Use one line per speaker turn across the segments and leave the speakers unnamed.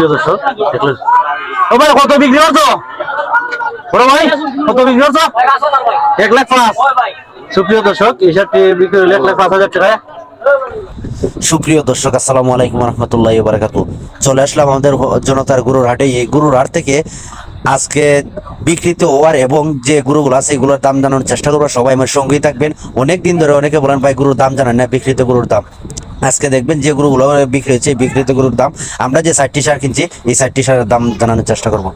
সুপ্রিয় দর্শক ও ভাই, কত বিক্রি করছ? বড় ভাই, কত বিক্রি করছ? এক লাখ পাঁচ। সুপ্রিয় দর্শক, এই সাথে বিক্রি হলো এক লাখ পাঁচ হাজার টাকা
সুপ্রিয় দর্শক, আসসালামু আলাইকুম রহমতুল্লাহ বারাকাতু চলে আসলাম আমাদের জনতার গুরুর হাটে। এই গুরুর হাট থেকে আজকে বিকৃত হওয়ার এবং যে গরুগুলো আছে এগুলোর দাম জানানোর চেষ্টা করব। সবাই আমার সঙ্গেই থাকবেন। অনেক দিন ধরে অনেকে বলেন, ভাই, গুরুর দাম জানেন না বিকৃত গুরুর দাম। আজকে দেখবেন যে গরুগুলো বিক্রি হচ্ছে বিকৃত গরুর দাম। আমরা যে ষাটটি সার কিনছি, এই ষাটটি সারের দাম জানানোর চেষ্টা করব।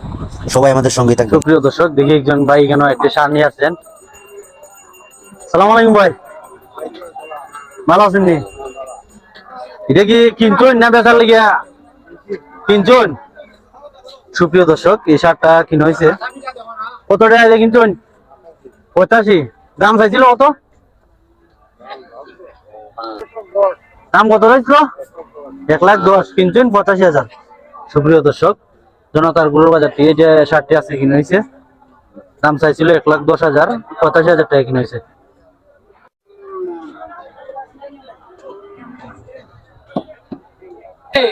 সবাই আমাদের সঙ্গেই থাকবে
প্রিয় দর্শক, দেখি একজন ভাই কেন একটি সার নিয়ে আসছেন। সালাম আলাইকুম ভাই। ভালো আছেন এটা কি কিনছুন না বেচার লেগে কিনছুন? সুপ্রিয় দর্শক, এই শার্টটা কিনে হয়েছে। কত টাকা কিনছুন পঁচাশি। দাম চাইছিল কত? দাম কত রয়েছিল এক লাখ দশ। কিনছুন পঁচাশি হাজার। সুপ্রিয় দর্শক, জনতারগুলোর বাজারটি থেকে যে শার্টটি আছে, কিনে হয়েছে। দাম চাইছিল এক লাখ দশ হাজার। পঁচাশি হাজার টাকা কিনে হয়েছে। এর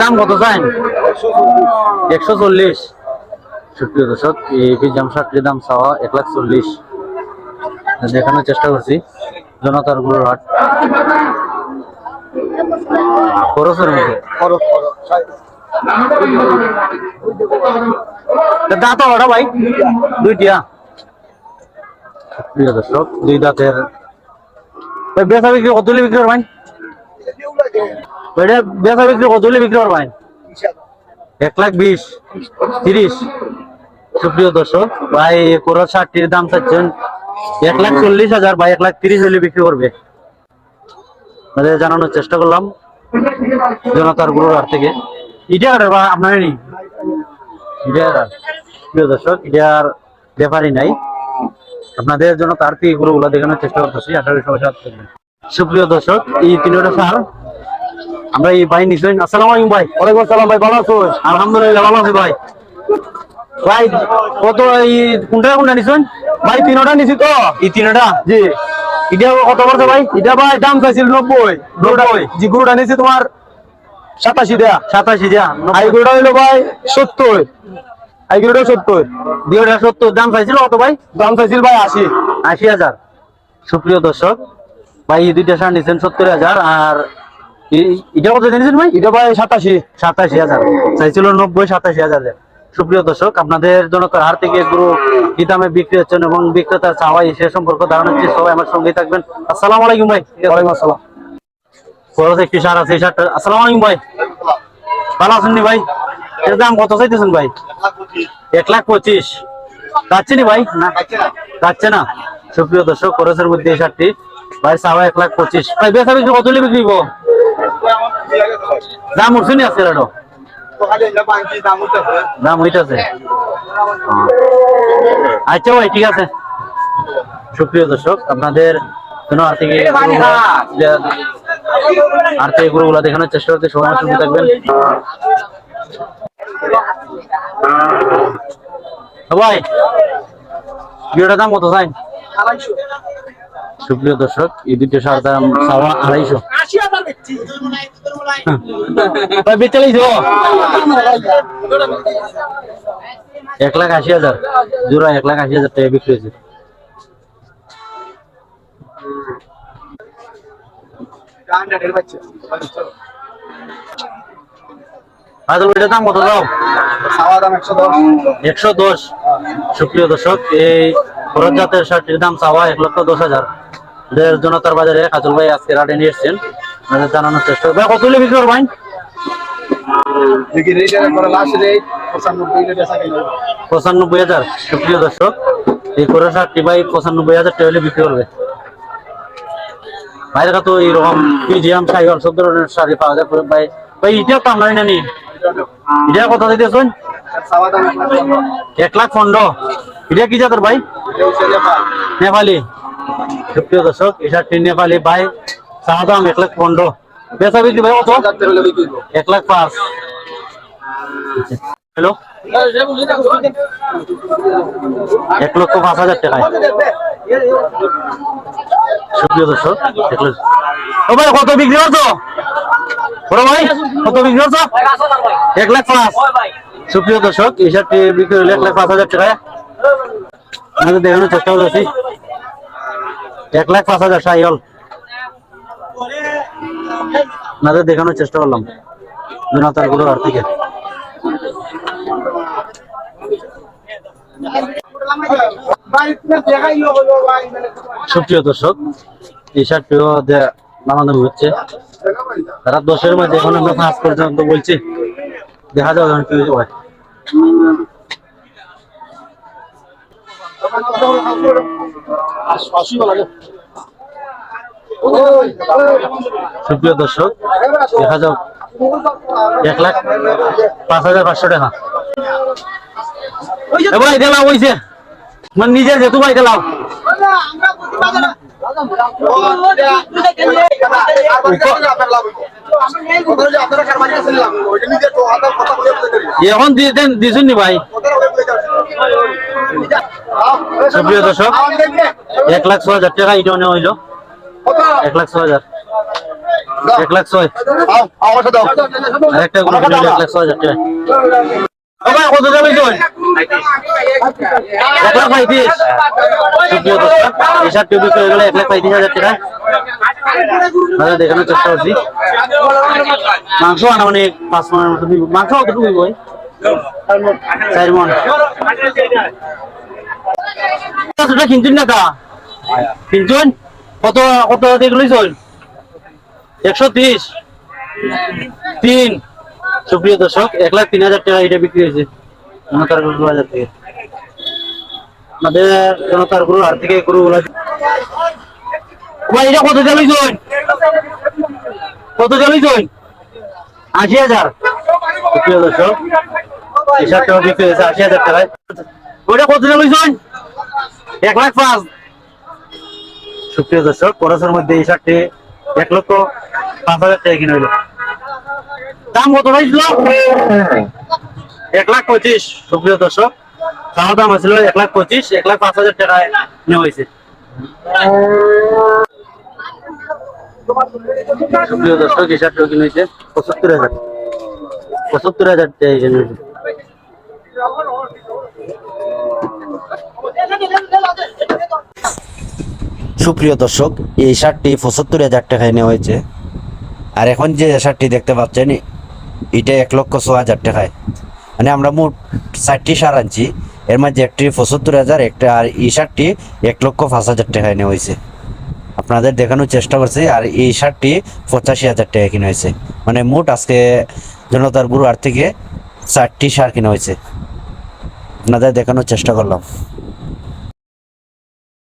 দাম কত চাইন? একশো চল্লিশ। সুপ্রিয় দর্শক, এই পিজাম শার্টটির দাম চাওয়া এক লাখ চল্লিশ। দেখানোর চেষ্টা করছি জনতারগুলোর হাট। খরচের মধ্যে। দাঁত ওটা ভাই? দুইটিয়া দর্শক, দুই দাঁতের। বেচা বিক্রি কত বিক্রি করবেন এটা বেচা বিক্রি কত হলে বিক্রি করবেন এক লাখ বিশ, তিরিশ। সুপ্রিয় দর্শক, ভাই কোরো ষাটটির দাম চাচ্ছেন এক লাখ চল্লিশ হাজার বা এক লাখ তিরিশ হলে বিক্রি করবে। জানানোর চেষ্টা করলাম, জনতারগুলোর হাট থেকে। ইটা বা আপনার নেই? ইটার প্রিয় দর্শক ইটার ব্যাপারই নাই। আপনাদের জন্য তার থেকে গরুগুলো দেখানোর চেষ্টা করতেছি আঠারোশো সাত সুপ্রিয় দর্শক, এই তিনটা সার আমরা এই ভাই নিশ্চয় আসসালামু আলাইকুম ভাই। ওয়ালাইকুম আসসালাম ভাই ভালো আছো? আলহামদুলিল্লাহ ভালো আছি ভাই। ভাই কত এই কোনটা কোনটা নিছেন? ভাই তিনটা নিছি তো। এই তিনটা? জি। এটা কত পড়ছে ভাই? এটা ভাই দাম চাইছিল নব্বই। নব্বই? জি গরুটা নিছি তোমার সাতাশি দেয়া। সাতাশি দেয়া আই গরুটা হইল ভাই সত্তর। আই গরুটা সত্তর। দুইটা সত্তর। দাম চাইছিল কত ভাই? দাম চাইছিল ভাই আশি। আশি হাজার। সুপ্রিয় দর্শক ভাই এই দুইটা সার নিছেন সত্তর হাজার। আর এটা কত নিয়েছেন ভাই? এটা ভাই সাতাশি সাতাশি হাজার। চাইছিল নব্বই সাতাশি হাজার সুপ্রিয় দর্শক আপনাদের জনতার হার থেকে গরু কি দামে বিক্রি হচ্ছেন এবং বিক্রেতার চাওয়াই সে সম্পর্কে ধারণা হচ্ছে সবাই আমার সঙ্গেই থাকবেন। আসসালামু আলাইকুম ভাই। ওয়ালাইকুম আসসালাম। খরচ একটি সার আছে এই সারটা আসসালামু আলাইকুম ভাই। ভালো আছেন ভাই? এর দাম কত চাইতেছেন ভাই? এক লাখ পঁচিশ। যাচ্ছে নি ভাই? না। যাচ্ছে না। সুপ্রিয় দর্শক খরচের মধ্যে এই সারটি। ভাই চাওয়া এক লাখ পঁচিশ। ভাই বেচা বিক্রি কত বিক্রি করব? দাম উঠছে নি আছে দাম হইতাছে। আচ্ছা ভাই ঠিক আছে। সুপ্রিয় দর্শক আপনাদের কোনো দেখানোর চেষ্টা করতে সময় থাকবেন। ভাই ভিডিওটার দাম কত চাই? সুপ্রিয় দর্শক এই দুটো সার দাম আড়াইশো। বেচে এক লাখ আশি হাজার। জোড়া এক লাখ আশি হাজার টাকা বিক্রি হয়েছে। একশো দশ। সুপ্রিয় দর্শক, এই খরচ জাতের দাম চাওয়া এক লক্ষ দশ হাজার। জনতার বাজারে কাজল ভাই আজকে রাটে নিয়ে এসছেন। আপনাদের জানানোর চেষ্টা করব কত হলে বিক্রি করবেন পঁচানব্বই হাজার। সুপ্রিয় দর্শক এই করে ভাই পঁচানব্বই হাজার টাকা হলে বিক্রি করবে। বাইরে তো এইরকম মিডিয়াম সাইকেল সব ধরনের শাড়ি পাওয়া যায়। ভাই ভাই এটাও তো আমরা নানি এটা কত দিতেছেন এক লাখ পনেরো। এটা কি জাতের ভাই? নেপালি। সুপ্রিয় দর্শক এই শার্টটি নেপালি ভাই। চাওয়া দাম এক লাখ পনেরো। বেচা বিক্রি ভাই কত? এক লাখ পাঁচ। হ্যালো? এক লক্ষ পাঁচ হাজার টাকায়। ও ভাই, কত বিক্রি করছ? ভাই, কত বিক্রি করছ? এক লাখ পাঁচ। সুপ্রিয় দর্শক, এই শার্টটি বিক্রি হলো এক লাখ পাঁচ হাজার টাকায়। আমাদের দেখানোর চেষ্টা করতেছি। এক লাখ পাঁচ হাজার সাইল আপনাদের দেখানোর চেষ্টা করলাম। জনতারগুলো আর থেকে সুপ্রিয় দর্শক, এই শার্টটিও নামানো হচ্ছে। তারা দশের মধ্যে এখন আমরা পাঁচ পর্যন্ত বলছি, দেখা যাবে কি হয় সুপ্রিয় দর্শক, দেখা যাক। এক লাখ পাঁচ হাজার পাঁচশো টাকা। এবার দিলাম হইছে। মানে নিজের যেহেতু এখন দিয়ে দেন, দিছুন নি ভাই। সুপ্রিয় দর্শক, এক লাখ ছয় হাজার টাকা ইটা নেওয়া হইল। এক লাখ ছয় হাজার। এক লাখ ছয়। একটা এক লাখ ছয় হাজার টাকা কত দাম এক লাখ পঁয়ত্রিশ। হয়ে গেলে এক লাখ পঁয়ত্রিশ হাজার টাকা। দাদা দেখানোর চেষ্টা করছি। মাংস আনা মানে পাঁচ মনের মতো মাংস কতটুকু দিব ভাই? চার মন। কতটা কিনছেন না তা? কিনছেন? কত কত দেখলি চল? একশো তিরিশ। তিন। সুপ্রিয় দর্শক, এক লাখ তিন হাজার টাকা এটা বিক্রি হয়েছে জনতার গরু বাজার থেকে। আমাদের জনতার গরু হাট থেকে গরু ভাই এটা কত চালুই চল? কত চালুই চল? আশি হাজার। সুপ্রিয় দর্শক, এই শার্টটা বিক্রি হয়েছে আশি হাজার টাকায়। ওটা কত চালুই চল? এক লাখ পাঁচ। সুপ্রিয় দর্শক খরচের মধ্যে এই শার্টটি এক লক্ষ পাঁচ হাজার টাকা কিনে হইল। দাম কত হয়েছিল এক লাখ পঁচিশ, সুপ্রিয় দর্শক। তাও দাম আছিল এক লাখ পঁচিশ, এক লাখ পাঁচ হাজার টাকায় নেওয়া হয়েছে। সুপ্রিয় দর্শক, এই শার্টটা কিনে হয়েছে পঁচাত্তর হাজার। পঁচাত্তর হাজার টাকা কিনে হয়েছে।
সুপ্রিয় দর্শক, এই শার্টটি পঁচাত্তর হাজার টাকায় নেওয়া হয়েছে। আর এখন যে শার্টটি দেখতে পাচ্ছেন, এটা এক লক্ষ ছ হাজার টাকায়। মানে আমরা মোট ষাটটি সার আনছি, এর মধ্যে একটি পঁচাত্তর হাজার, একটা আর এই শার্টটি এক লক্ষ পাঁচ হাজার টাকায় নেওয়া হয়েছে। আপনাদের দেখানোর চেষ্টা করছি, আর এই শার্টটি পঁচাশি হাজার টাকা কিনা হয়েছে। মানে মোট আজকে জনতার গুরু আর থেকে চারটি সার কিনা হয়েছে। আপনাদের দেখানোর চেষ্টা করলাম।